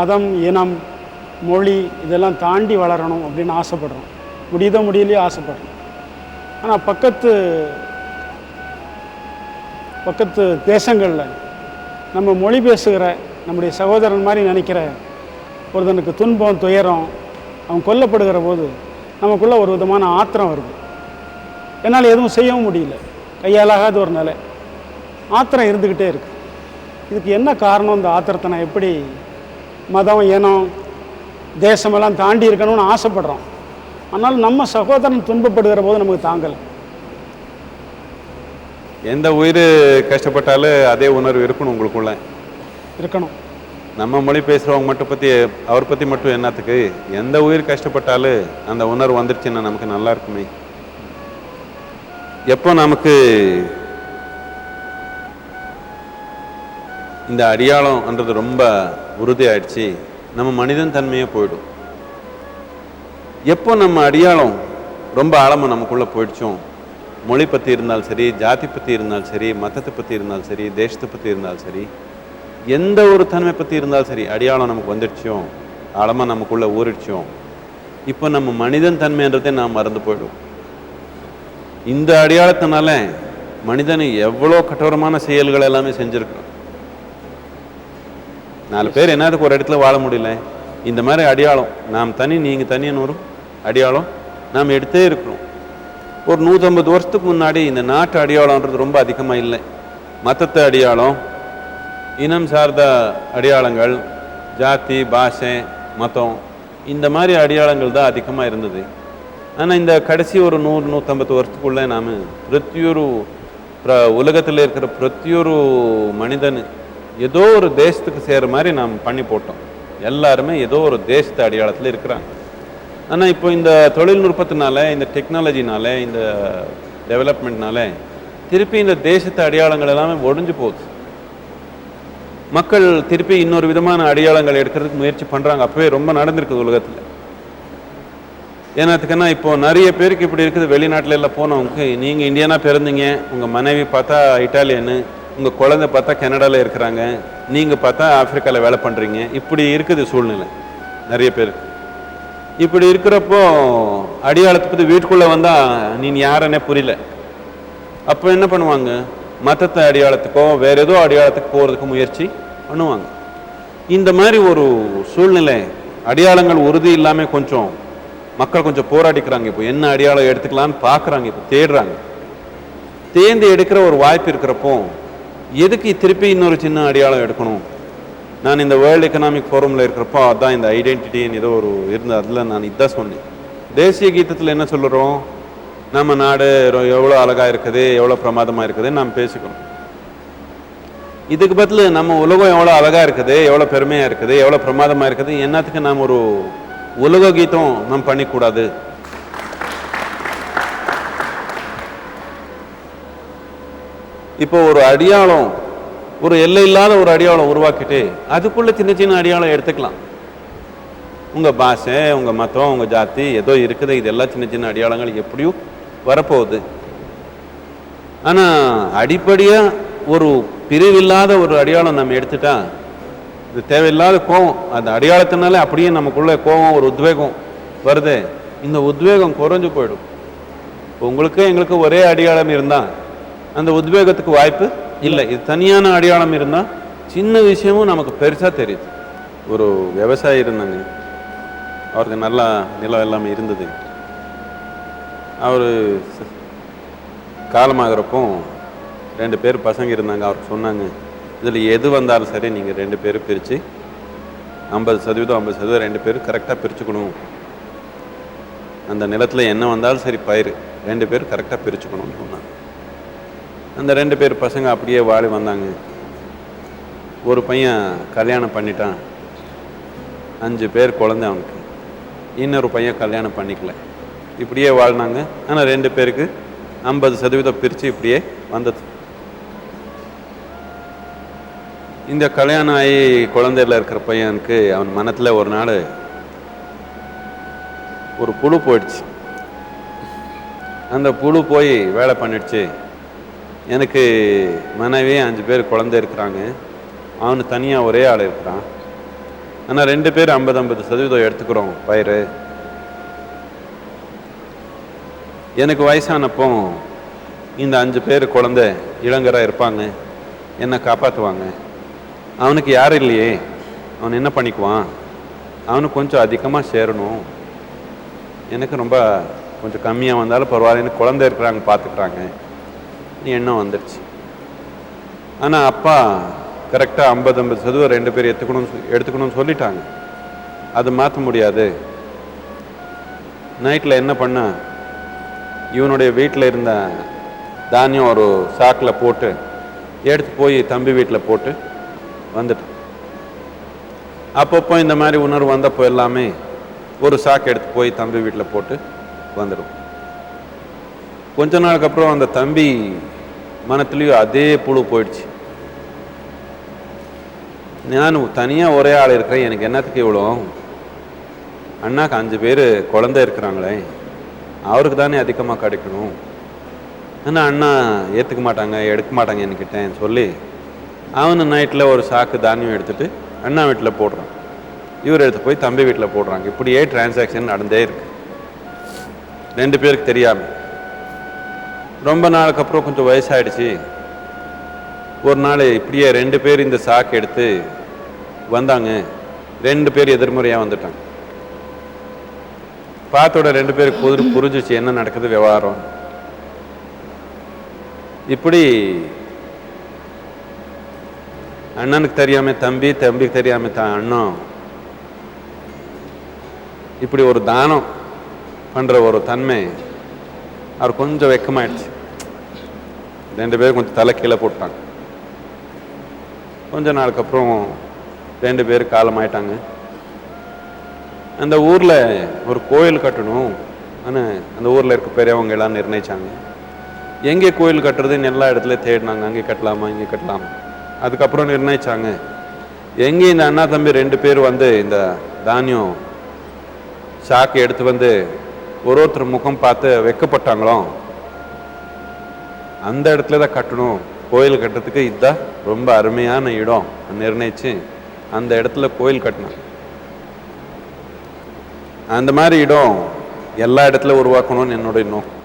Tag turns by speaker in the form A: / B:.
A: மதம் இனம் மொழி இதெல்லாம் தாண்டி வளரணும் அப்படின்னு ஆசைப்படுறோம். முடியுத முடியலையே ஆசைப்படுறோம். ஆனால் பக்கத்து பக்கத்து தேசங்களில் நம்ம மொழி பேசுகிற நம்முடைய சகோதரன் மாதிரி நினைக்கிற ஒருத்தனுக்கு துன்பம் துயரம் அவன் கொல்லப்படுகிற போது நமக்குள்ளே ஒரு விதமான ஆத்திரம் வருது. என்னால் எதுவும் செய்யவும் முடியல. கையாலாகாத ஒரு நிலை. ஆத்திரம் இருந்துக்கிட்டே இருக்குது இதுக்கு என்ன காரணம்? இந்த ஆத்திரத்தை நான் எப்படி மதம் இனம் தேசமெல்லாம் தாண்டி இருக்கணும்னு ஆசைப்படுறோம். ஆனால் நம்ம சகோதரன் துன்பப்படுகிற போது நமக்கு தாங்கலை.
B: எந்த உயிர் கஷ்டப்பட்டாலும் அதே உணர்வு இருக்கணும் உங்களுக்குள்ள.
A: இருக்கணும்.
B: நம்ம மொழி பேசுகிறவங்க மட்டும் பற்றி அவர் பற்றி மட்டும் என்னத்துக்கு? எந்த உயிர் கஷ்டப்பட்டாலும் அந்த உணர்வு வந்துருச்சுன்னா நமக்கு நல்லா இருக்குமே. எப்போ நமக்கு இந்த அடியாளம்ன்றது ரொம்ப உறுதி ஆயிடுச்சு நம்ம மனிதன் தன்மையே போயிடும். எப்போ நம்ம அடியாளம் ரொம்ப ஆழமாக நமக்குள்ளே போயிடுச்சோம் மொழி பற்றி இருந்தாலும் சரி ஜாதி பற்றி இருந்தாலும் சரி மதத்தை பற்றி இருந்தாலும் சரி தேசத்தை பற்றி இருந்தாலும் சரி எந்த ஒரு தன்மை பற்றி இருந்தாலும் சரி அடியாளம் நமக்கு வந்துடுச்சோம் ஆழமாக நமக்குள்ளே ஊறிடுச்சோம் இப்போ நம்ம மனிதன் தன்மைன்றதே நாம் மறந்து போயிடும் இந்த அடையாளத்தினால மனிதன் எவ்வளோ கட்டோரமான செயல்கள் எல்லாமே செஞ்சுருக்கணும் நாலு பேர் என்னதுக்கு ஒரு இடத்துல வாழ முடியல. இந்த மாதிரி அடையாளம். நாம் தனி நீங்கள் தனின்னு வரும் அடையாளம் நாம் எடுத்தே இருக்கிறோம். ஒரு நூற்றம்பது வருஷத்துக்கு முன்னாடி இந்த நாட்டு அடையாளன்றது ரொம்ப அதிகமாக இல்லை. மத்தத்தை அடையாளம் இனம் சார்ந்த அடையாளங்கள் ஜாதி பாஷை மதம் இந்த மாதிரி அடையாளங்கள் தான் அதிகமாக இருந்தது. ஆனால் இந்த கடைசி ஒரு நூறு நூற்றம்பது வருஷத்துக்குள்ளே நாம் பிரத்தியொரு உலகத்தில் இருக்கிற பிரத்தியொரு மனிதன் ஏதோ ஒரு தேசத்துக்கு சேர மாதிரி நாம் பண்ணி போட்டோம். எல்லாருமே ஏதோ ஒரு தேசத்து அடையாளத்தில் இருக்கிறாங்க. ஆனால் இப்போ இந்த தொழில்நுட்பத்தினால இந்த டெக்னாலஜினால இந்த டெவலப்மெண்ட்னால திருப்பி இந்த தேசத்து அடையாளங்கள் எல்லாமே ஒடிஞ்சு போகுது. மக்கள் திருப்பி இன்னொரு விதமான அடையாளங்கள் எடுக்கிறதுக்கு முயற்சி பண்ணுறாங்க அப்போவே ரொம்ப நடந்திருக்குது உலகத்தில். ஏன்னாத்துக்குன்னா இப்போ நிறைய பேருக்கு இப்படி இருக்குது. வெளிநாட்டில் எல்லாம் போனவங்க நீங்கள் இந்தியனா பிறந்தீங்க உங்கள் மனைவி பார்த்தா இட்டாலியனு உங்கள் குழந்தை பார்த்தா கனடாவில் இருக்கிறாங்க. நீங்கள் பார்த்தா ஆப்பிரிக்காவில் வேலை பண்ணுறீங்க இப்படி இருக்குது சூழ்நிலை. நிறைய பேர். இப்படி இருக்கிறப்போ அடியாளத்தை பற்றி வீட்டுக்குள்ளே வந்தால் நீ யாருன்னே புரியல. அப்போ என்ன பண்ணுவாங்க? மத்தத்தை அடையாளத்துக்கோ வேற ஏதோ அடையாளத்துக்கு போகிறதுக்கு முயற்சி பண்ணுவாங்க. இந்த மாதிரி ஒரு சூழ்நிலை அடையாளங்கள் உறுதி இல்லாமல் கொஞ்சம் மக்கள் கொஞ்சம் போராடிக்கிறாங்க இப்போ. என்ன அடையாளம் எடுத்துக்கலாம்னு பார்க்குறாங்க இப்போ. தேடுறாங்க. தேர்ந்து எடுக்கிற ஒரு வாய்ப்பு இருக்கிறப்போ எதுக்கு திருப்பி இன்னொரு சின்ன அடையாளம் எடுக்கணும்? நான் இந்த வேர்ல்டு எக்கனாமிக் ஃபோரமில் இருக்கிறப்போ அதான் இந்த ஐடென்டிட்டின்னு ஏதோ ஒரு இருந்த அதில் நான் இதான் சொன்னேன். தேசிய கீதத்தில் என்ன சொல்லுறோம் நம்ம நாடு எவ்வளோ அழகாக இருக்குது எவ்வளோ பிரமாதமாக இருக்குதுன்னு நாம் பேசிக்கணும். இதுக்கு பதில் நம்ம உலகம் எவ்வளோ அழகாக இருக்குது எவ்வளோ பெருமையாக இருக்குது எவ்வளோ பிரமாதமாக இருக்குது என்னத்துக்கு நாம் ஒரு உலக கீதம் நாம் பண்ணிக்கூடாது? இப்போ ஒரு அடியாளம் ஒரு எல்லை இல்லாத ஒரு அடியாளம் உருவாக்கிட்டு அதுக்குள்ள சின்ன சின்ன அடியாளம் எடுத்துக்கலாம். உங்கள் பாஷை உங்கள் மதம் உங்கள் ஜாதி ஏதோ இருக்குது இதெல்லாம் சின்ன சின்ன அடையாளங்கள் எப்படியும் வரப்போகுது. ஆனால் அடிப்படையாக ஒரு பிரிவில்லாத ஒரு அடையாளம் நம்ம எடுத்துட்டா இது தேவையில்லாத கோவம். அந்த அடையாளத்தினால அப்படியே நமக்குள்ள கோவம் ஒரு உத்வேகம் வருது. இந்த உத்வேகம் குறைஞ்சு போயிடும். உங்களுக்கு எங்களுக்கு ஒரே அடையாளம் இருந்தால் அந்த உத்வேகத்துக்கு வாய்ப்பு இல்லை. இது தனியான அடையாளம் இருந்தால் சின்ன விஷயமும் நமக்கு பெருசாக தெரியுது. ஒரு விவசாயி இருந்தாங்க. அவருக்கு நல்லா நிலம் எல்லாமே இருந்தது. அவர் காலமாகிறப்போ ரெண்டு பேர் பசங்க இருந்தாங்க. அவருக்கு சொன்னாங்க இதில் எது வந்தாலும் சரி நீங்கள் ரெண்டு பேரும் பிரித்து ஐம்பது சதவீதம் ஐம்பது சதவீதம் ரெண்டு பேரும் கரெக்டாக பிரிச்சுக்கணும். அந்த நிலத்தில் என்ன வந்தாலும் சரி பயிர் ரெண்டு பேரும் கரெக்டாக பிரிச்சுக்கணும்னு சொன்னாங்க. அந்த ரெண்டு பேர் பசங்க அப்படியே வாழி வந்தாங்க. ஒரு பையன் கல்யாணம் பண்ணிட்டான். அஞ்சு பேர் குழந்தை அவனுக்கு. இன்னொரு பையன் கல்யாணம் பண்ணிக்கல. இப்படியே வாழ்னாங்க ஆனால் ரெண்டு பேருக்கு ஐம்பது சதவீதம் பிரித்து இப்படியே வந்தது. இந்த கல்யாணம் ஆகி குழந்தையில இருக்கிற பையனுக்கு அவன் மனத்தில் ஒரு நாள் ஒரு புழு போயிடுச்சு. அந்த புழு போய் வேலை பண்ணிடுச்சு. எனக்கு மனைவி அஞ்சு பேர் குழந்தை இருக்கிறாங்க. அவனு தனியாக ஒரே ஆள் இருக்கிறான். ஆனால் ரெண்டு பேர் ஐம்பது ஐம்பது சதவீதம் எடுத்துக்கிறோம் பயிர் எனக்கு வயசானப்போ இந்த அஞ்சு பேர் குழந்தை இளங்கராக இருப்பாங்க. என்னை காப்பாற்றுவாங்க அவனுக்கு யாரும் இல்லையே. அவன் என்ன பண்ணிக்குவான்? அவனுக்கு கொஞ்சம் அதிகமாக சேரணும். எனக்கு ரொம்ப கொஞ்சம் கம்மியாக வந்தாலும் பரவாயில்ல எனக்கு குழந்தை இருக்கிறாங்க பார்த்துக்கிறாங்க எண்ணம் வந்துடுச்சு ஆனால் அப்பா கரெக்டாக ஐம்பது ஐம்பது சதவீதம் ரெண்டு பேர் எடுத்துக்கணும்னு எடுத்துக்கணும்னு சொல்லிட்டாங்க. அது மாற்ற முடியாது. நைட்டில் என்ன பண்ண இவனுடைய வீட்டில் இருந்த தானியம் ஒரு சாக்கில் போட்டு எடுத்து போய் தம்பி வீட்டில் போட்டு வந்துட்டான். அப்பப்போ இந்த மாதிரி உணர்வு வந்தப்போ எல்லாமே ஒரு சாக்கு எடுத்து போய் தம்பி வீட்டில் போட்டு வந்துடும். கொஞ்ச நாளுக்கு அப்புறம் அந்த தம்பி மனத்துலேயும் அதே புழு போயிடுச்சு. நான் தனியாக ஒரே ஆள் இருக்கிறேன். எனக்கு என்னத்துக்கு இவ்வளோ? அண்ணாக்கு அஞ்சு பேர் குழந்தை இருக்கிறாங்களே. அவருக்கு தானே அதிகமாக கிடைக்கணும். ஆனால் அண்ணா ஏற்றுக்க மாட்டாங்க எடுக்க மாட்டாங்க என்கிட்ட சொல்லி அவனு நைட்டில் ஒரு சாக்கு தானியம் எடுத்துகிட்டு அண்ணா வீட்டில் போடுறான். இவர் எடுத்து போய் தம்பி வீட்டில் போடுறாங்க. இப்படியே டிரான்சாக்ஷன் நடந்தே இருக்கு. ரெண்டு பேருக்கு தெரியாமல் ரொம்ப நாளுக்கு அப்புறம் கொஞ்சம் வயசாயிடுச்சு. ஒரு நாள் இப்படியே ரெண்டு பேர் இந்த சாக்கு எடுத்து வந்தாங்க. ரெண்டு பேர் எதிர்மறையாக வந்துட்டாங்க. பார்த்தோட ரெண்டு பேருக்கு புது புரிஞ்சிச்சு என்ன நடக்குது விவகாரம். இப்படி அண்ணனுக்கு தெரியாம தம்பி தம்பிக்கு தெரியாம தான் அண்ணன் இப்படி ஒரு தானம் பண்ற ஒரு தன்மை அவர் கொஞ்சம் வெக்கமாயிடுச்சு. ரெண்டு பேரும் கொஞ்சம் தலை கீழே போட்டாங்க. கொஞ்ச நாளுக்கு அப்புறம் ரெண்டு பேர் காலமாயிட்டாங்க. அந்த ஊரில் ஒரு கோயில் கட்டணும். ஆனால் அந்த ஊரில் இருக்க பெரியவங்க எல்லாம் நிர்ணயிச்சாங்க. எங்கே கோயில் கட்டுறதுன்னு எல்லா இடத்துல தேடினாங்க. அங்கே கட்டலாமா இங்கே கட்டலாமா. அதுக்கப்புறம் நிர்ணயிச்சாங்க. எங்கே இந்த அண்ணா தம்பி ரெண்டு பேர் வந்து இந்த தானியம் சாக்கு எடுத்து வந்து ஒரு ஒருத்தர் முகம் பார்த்து வெக்கப்பட்டாங்களோ அந்த இடத்துல தான் கட்டணும். கோயில் கட்டுறதுக்கு இதுதான் ரொம்ப அருமையான இடம். நிர்ணயிச்சு அந்த இடத்துல கோயில் கட்டினாங்க அந்த மாதிரி இடம் எல்லா இடத்துல உருவாக்கணும்னு என்னுடைய நோக்கம்.